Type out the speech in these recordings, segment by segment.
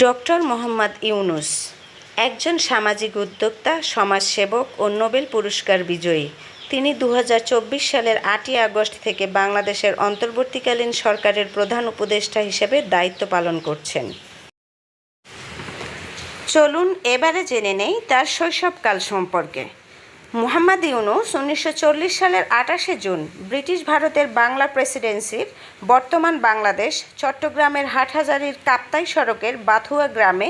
Doctor Mohammad Yunus, একজন সামাজিক উদ্যোক্তা, সমাজসেবক ও নোবেল পুরস্কার বিজয়ী। তিনি দু হাজার চব্বিশ সালের আটই আগস্ট থেকে বাংলাদেশের অন্তর্বর্তীকালীন সরকারের প্রধান উপদেষ্টা হিসেবে দায়িত্ব পালন করছেন। চলুন, এবারে জেনে নেই তার শৈশবকাল সম্পর্কে। মুহাম্মদ ইউনুস উনিশশো চল্লিশ সালের আটাশে জুন ব্রিটিশ ভারতের বাংলা প্রেসিডেন্সির বর্তমান বাংলাদেশ চট্টগ্রামের হাটহাজারির কাপ্তাই সড়কের বাথুয়া গ্রামে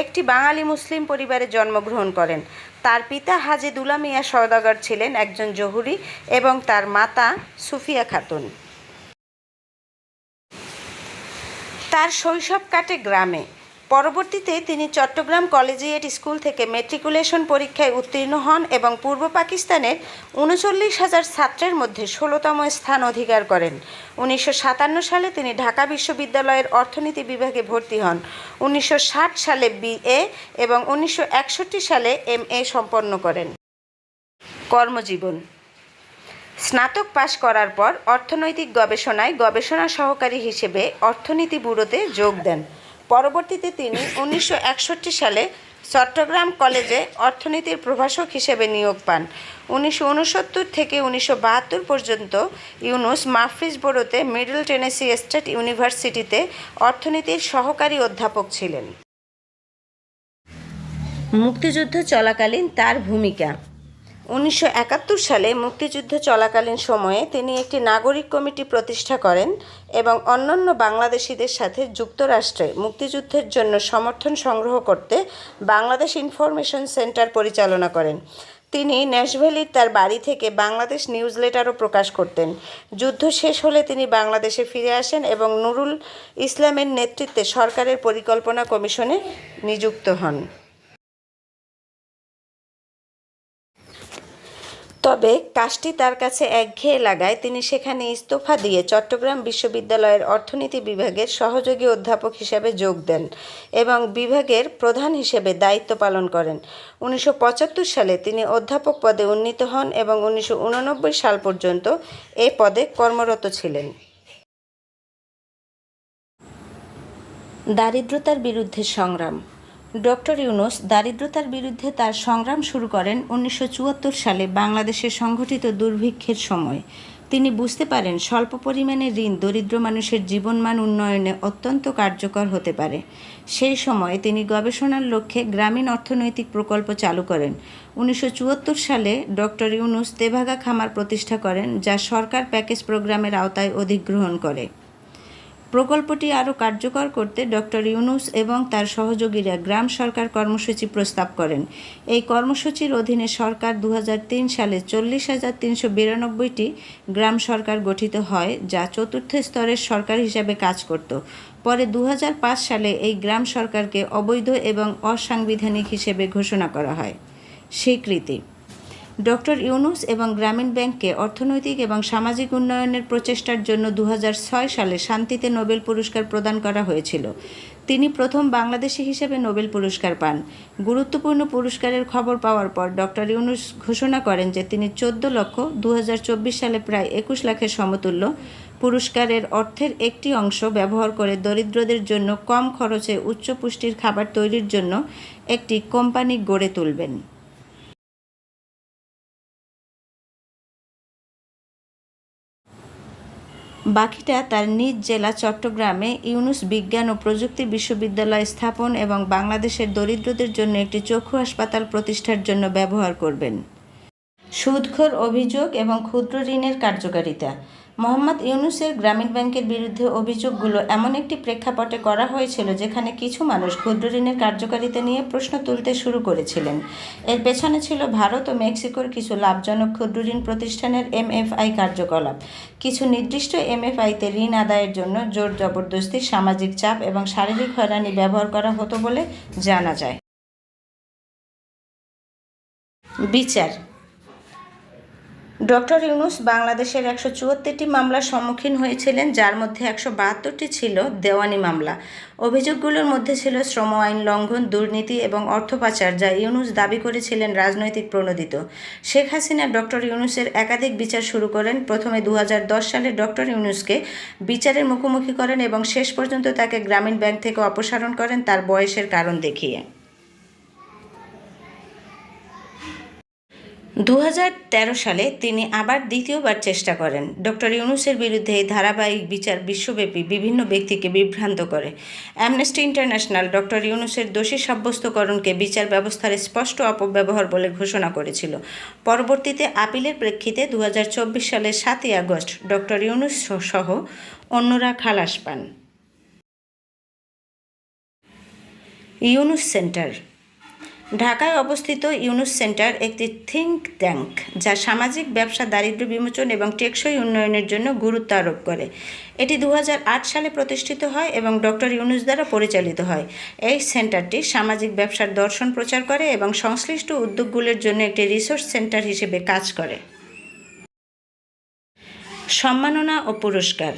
একটি বাঙালি মুসলিম পরিবারে জন্মগ্রহণ করেন। তার পিতা হাজি দুলা মিয়া সওদাগর ছিলেন একজন জহুরি এবং তার মাতা সুফিয়া খাতুন। তার শৈশব কাটে গ্রামে। পরবর্তীতে তিনি চট্টগ্রাম কলেজিয়েট স্কুল থেকে মেট্রিকুলেশন পরীক্ষায় উত্তীর্ণ হন এবং পূর্ব পাকিস্তানের উনচল্লিশ হাজার ছাত্রের মধ্যে ষোলোতম স্থান অধিকার করেন। উনিশশো সাতান্ন সালে তিনি ঢাকা বিশ্ববিদ্যালয়ের অর্থনীতি বিভাগে ভর্তি হন। উনিশশো ষাট সালে বিএ এবং উনিশশো একষট্টি সালে এম এ সম্পন্ন করেন। কর্মজীবন। স্নাতক পাশ করার পর অর্থনৈতিক গবেষণায় গবেষণা সহকারী হিসেবে অর্থনীতি ব্যুরোতে যোগ দেন। পরবর্তীতে তিনি উনিশশো একষট্টি সালে চট্টগ্রাম কলেজে অর্থনীতির প্রভাষক হিসেবে নিয়োগ পান। উনিশশো উনসত্তর থেকে উনিশশো বাহাত্তর পর্যন্ত ইউনুস মাফ্রিজ বোরোতে মিডল টেনেসি স্টেট ইউনিভার্সিটিতে অর্থনীতির সহকারী অধ্যাপক ছিলেন। মুক্তিযুদ্ধ চলাকালীন তার ভূমিকা উনিশশো একাত্তর সালে মুক্তিযুদ্ধ চলাকালীন সময়ে তিনি একটি নাগরিক কমিটি প্রতিষ্ঠা করেন এবং অন্যান্য বাংলাদেশিদের সাথে যুক্তরাষ্ট্রে মুক্তিযুদ্ধের জন্য সমর্থন সংগ্রহ করতে বাংলাদেশ ইনফরমেশন সেন্টার পরিচালনা করেন। তিনি ন্যাশভ্যালির তার বাড়ি থেকে বাংলাদেশ নিউজ লেটারও প্রকাশ করতেন। যুদ্ধ শেষ হলে তিনি বাংলাদেশে ফিরে আসেন এবং নুরুল ইসলামের নেতৃত্বে সরকারের পরিকল্পনা কমিশনে নিযুক্ত হন। তবে কাজটি তার কাছে একঘেয়ে লাগায় তিনি সেখানে ইস্তফা দিয়ে চট্টগ্রাম বিশ্ববিদ্যালয়ের অর্থনীতি বিভাগের সহযোগী অধ্যাপক হিসেবে যোগ দেন এবং বিভাগের প্রধান হিসেবে দায়িত্ব পালন করেন। উনিশশো পঁচাত্তর সালে তিনি অধ্যাপক পদে উন্নীত হন এবং উনিশশো সাল পর্যন্ত এ পদে কর্মরত ছিলেন। দারিদ্রতার বিরুদ্ধে সংগ্রাম ডক্টর ইউনুস দারিদ্রতার বিরুদ্ধে তার সংগ্রাম শুরু করেন উনিশশো চুয়াত্তর সালে বাংলাদেশে সংঘটিত দুর্ভিক্ষের সময়। তিনি বুঝতে পারেন স্বল্প পরিমাণে ঋণ দরিদ্র মানুষের জীবনমান উন্নয়নে অত্যন্ত কার্যকর হতে পারে। সেই সময় তিনি গবেষণার লক্ষ্যে গ্রামীণ অর্থনৈতিক প্রকল্প চালু করেন। উনিশশো চুয়াত্তর সালে ডক্টর ইউনুস তেভাগা খামার প্রতিষ্ঠা করেন, যা সরকার প্যাকেজ প্রোগ্রামের আওতায় অধিগ্রহণ করে। প্রকল্পটি আরও কার্যকর করতে ডক্টর ইউনুস এবং তার সহযোগীরা গ্রাম সরকার কর্মসূচি প্রস্তাব করেন। এই কর্মসূচির অধীনে সরকার দু হাজার তিন সালে চল্লিশ হাজার তিনশো বিরানব্বইটি গ্রাম সরকার গঠিত হয়, যা চতুর্থ স্তরের সরকার হিসাবে কাজ করত। পরে দু হাজার পাঁচ সালে এই গ্রাম সরকারকে অবৈধ এবং অসাংবিধানিক হিসেবে ঘোষণা করা হয়। স্বীকৃতি ডক্টর ইউনুস এবং গ্রামীণ ব্যাংককে অর্থনৈতিক এবং সামাজিক উন্নয়নের প্রচেষ্টার জন্য দু হাজার ছয় সালে শান্তিতে নোবেল পুরস্কার প্রদান করা হয়েছিল। তিনি প্রথম বাংলাদেশি হিসেবে নোবেল পুরস্কার পান। গুরুত্বপূর্ণ পুরস্কারের খবর পাওয়ার পর ডক্টর ইউনুস ঘোষণা করেন যে তিনি চোদ্দ লক্ষ দু হাজার চব্বিশ সালে প্রায় একুশ লাখের সমতুল্য। পুরস্কারের অর্থের একটি অংশ ব্যবহার করে দরিদ্রদের জন্য কম খরচে উচ্চ পুষ্টির খাবার তৈরির জন্য একটি কোম্পানি গড়ে তুলবেন। বাকিটা তার নিজ জেলা চট্টগ্রামে ইউনুস বিজ্ঞান ও প্রযুক্তি বিশ্ববিদ্যালয় স্থাপন এবং বাংলাদেশের দরিদ্রদের জন্য একটি চক্ষু হাসপাতাল প্রতিষ্ঠার জন্য ব্যবহার করবেন। সুদখোর অভিযোগ এবং ক্ষুদ্র ঋণের কার্যকারিতা। মোহাম্মদ ইউনুসের গ্রামীণ ব্যাংকের বিরুদ্ধে অভিযোগগুলো এমন একটি প্রেক্ষাপটে করা হয়েছিল যেখানে কিছু মানুষ ক্ষুদ্র ঋণের কার্যকারিতা নিয়ে প্রশ্ন তুলতে শুরু করেছিলেন। এর পেছনে ছিল ভারত ও মেক্সিকোর কিছু লাভজনক ক্ষুদ্র ঋণ প্রতিষ্ঠানের এমএফআই কার্যকলাপ। কিছু নির্দিষ্ট এমএফআইতে ঋণ আদায়ের জন্য জোর জবরদস্তি, সামাজিক চাপ এবং শারীরিক হয়রানি ব্যবহার করা হতো বলে জানা যায়। বিচার ডক্টর ইউনুস বাংলাদেশের একশো চুয়াত্তরটি মামলার সম্মুখীন হয়েছিলেন, যার মধ্যে একশো বাহাত্তরটি ছিল দেওয়ানি মামলা। অভিযোগগুলোর মধ্যে ছিল শ্রম আইন লঙ্ঘন, দুর্নীতি এবং অর্থ পাচার, যা ইউনুস দাবি করেছিলেন রাজনৈতিক প্রণোদিত। শেখ হাসিনা ডক্টর ইউনুসের একাধিক বিচার শুরু করেন। প্রথমে দু হাজার দশ সালে ডক্টর ইউনুসকে বিচারের মুখোমুখি করেন এবং শেষ পর্যন্ত তাকে গ্রামীণ ব্যাংক থেকে অপসারণ করেন তার বয়সের কারণ দেখিয়ে। দু হাজার তেরো সালে তিনি আবার দ্বিতীয়বার চেষ্টা করেন। ডক্টর ইউনুসের বিরুদ্ধে এই ধারাবাহিক বিচার বিশ্বব্যাপী বিভিন্ন ব্যক্তিকে বিভ্রান্ত করে। অ্যামনেস্টি ইন্টারন্যাশনাল ডক্টর ইউনুসের দোষী সাব্যস্তকরণকে বিচার ব্যবস্থার স্পষ্ট অপব্যবহার বলে ঘোষণা করেছিল। পরবর্তীতে আপিলের প্রেক্ষিতে দু হাজার চব্বিশ সালের সাতই আগস্ট ডক্টর ইউনুস সহ অন্যরা খালাস পান। ইউনুস সেন্টার ঢাকায় অবস্থিত ইউনুস সেন্টার একটি থিঙ্ক ট্যাঙ্ক যা সামাজিক ব্যবসা, দারিদ্র্য বিমোচন এবং টেকসই উন্নয়নের জন্য গুরুত্ব আরোপ করে। এটি দু হাজার আট সালে প্রতিষ্ঠিত হয় এবং ডক্টর ইউনুস দ্বারা পরিচালিত হয়। এই সেন্টারটি সামাজিক ব্যবসার দর্শন প্রচার করে এবং সংশ্লিষ্ট উদ্যোগগুলোর জন্য একটি রিসোর্স সেন্টার হিসেবে কাজ করে। সম্মাননা ও পুরস্কার।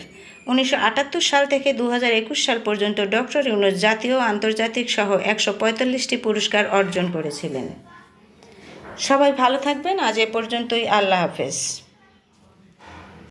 উনিশশো আটাত্তর সাল থেকে দু হাজার একুশ সাল পর্যন্ত ডক্টর ইউনুস জাতীয় আন্তর্জাতিক সহ একশো পঁয়তাল্লিশটি পুরস্কার অর্জন করেছিলেন। সবাই ভালো থাকবেন। আজ এ পর্যন্তই। আল্লাহ হাফেজ।